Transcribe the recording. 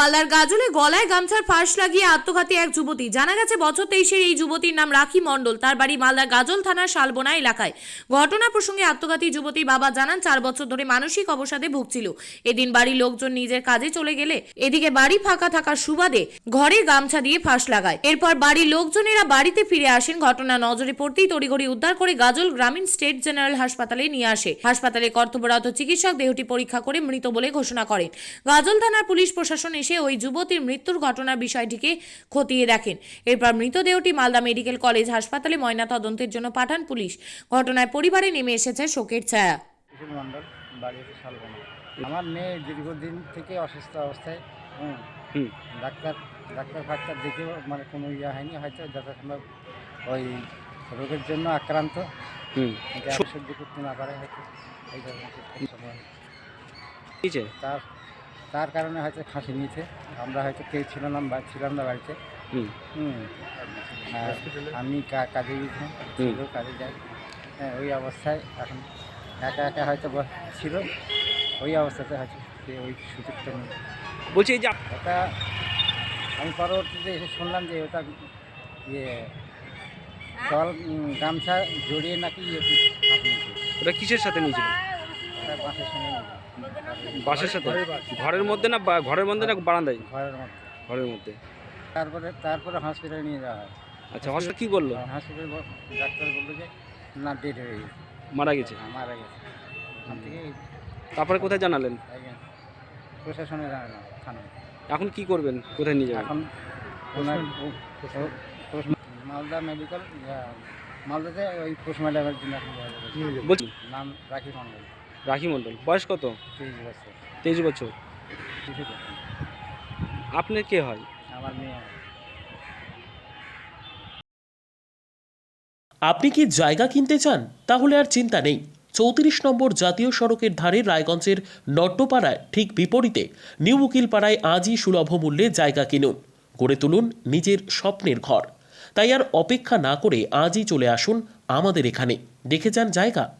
মালদার গাজলে গলায় গামছার ফাঁস লাগিয়ে আত্মঘাতী এক যুবতী। জানা গেছে, বছর তেইশের এই যুবতীর নাম রাখি মণ্ডল। তার বাড়ি মালদার গাজল থানার শালবোনা এলাকায়। ঘটনা প্রসঙ্গে আত্মঘাতী যুবতী বাবা জানান, চার বছর ধরে মানসিক অবসাদে ভুগছিল। এদিন বাড়ির লোকজন নিজের কাজে চলে গেলে এদিকে বাড়ি ফাঁকা থাকার সুবাদে ঘরে গামছা দিয়ে ফাঁস লাগায়। এরপর বাড়ির লোকজনেরা বাড়িতে ফিরে আসেন। ঘটনা নজরে পড়তেই তড়িঘড়ি উদ্ধার করে গাজল গ্রামীণ স্টেট জেনারেল হাসপাতালে নিয়ে আসে। হাসপাতালে কর্তব্যরত চিকিৎসক দেহটি পরীক্ষা করে মৃত বলে ঘোষণা করেন। গাজল থানার পুলিশ প্রশাসন এসে ওই যুবতীর মৃত্যুর ঘটনার বিষয়টিকে খতিয়ে দেখেন। এরপর মৃতদেহটি মালদা মেডিকেল কলেজ হাসপাতালে ময়না তদন্তের জন্য পাঠান পুলিশ। ঘটনায় পরিবারে নেমে এসেছে শোকের ছায়া। আমার মেয়ে দীর্ঘদিন থেকে অসুস্থ অবস্থায় হুম হুম। ডাক্তার ডাক্তার ফাক্তার দেখেও মানে কোনো ইয়ে হয়নি হয়তো যথাসম্ভব ওই রোগের জন্য আক্রান্ত। সহ্য করতে না পারে হয়তো এই ধরনের কিছু সময়। নিচে তার তার কারণে হয়তো ফাঁসি নিয়েছে। আমরা হয়তো কেউ ছিল না বা- ছিলাম না বাড়িতে। হুম। হুম। আর আমি কা- কাজে গিয়েছিলাম। কাজে যাই। হ্যাঁ ওই অবস্থায় এখন একা একা হয়তো ব- ছিল। ওই অবস্থাতে হয়তো সে ওই সুযোগটা নেই বলছি এই যে আপ- ওটা আমি পরবর্তীতে এসে শুনলাম যে ওটা ইয়ে জল উম, গামছা জড়িয়ে নাকি ইয়ে ওটা কিসের সাথে নিয়েছিল? বাসের সাথে? ঘরের মধ্যে না ঘরের মধ্যে না বারান্দায়? ঘরের মধ্যে। ঘরের মধ্যে। তারপরে তারপরে হসপিটালে নিয়ে যাওয়া হয়। আচ্ছা হসপিটাল কি বলল হসপিটাল ডাক্তার বলল যে না ডেট হয়ে গেছে। মারা গেছে? হ্যাঁ, মারা গেছে। তারপরে কোথায় জানালেন? প্রশাসনে জানে না থানা এখন কি করবেন? কোথায় নিয়ে যাবেন? এখন মালদা মেডিকেল মালদাতে ওই পোস্টমর্টমের জন্য বলছি নাম রাখি মন্ডল রাখি মণ্ডল বয়স কত? বছর। তেইশ বছর। আপনার কে হয়? আমার মেয়ে আপনি কি জায়গা কিনতে চান? তাহলে আর চিন্তা নেই। চৌত্রিশ নম্বর জাতীয় সড়কের ধারে রায়গঞ্জের নট্টপাড়ায় ঠিক বিপরীতে নিউ উকিলপাড়ায় আজই সুলভ মূল্যে জায়গা কিনুন। গড়ে তুলুন নিজের স্বপ্নের ঘর। তাই আর অপেক্ষা না করে আজই চলে আসুন আমাদের এখানে। দেখে যান জায়গা।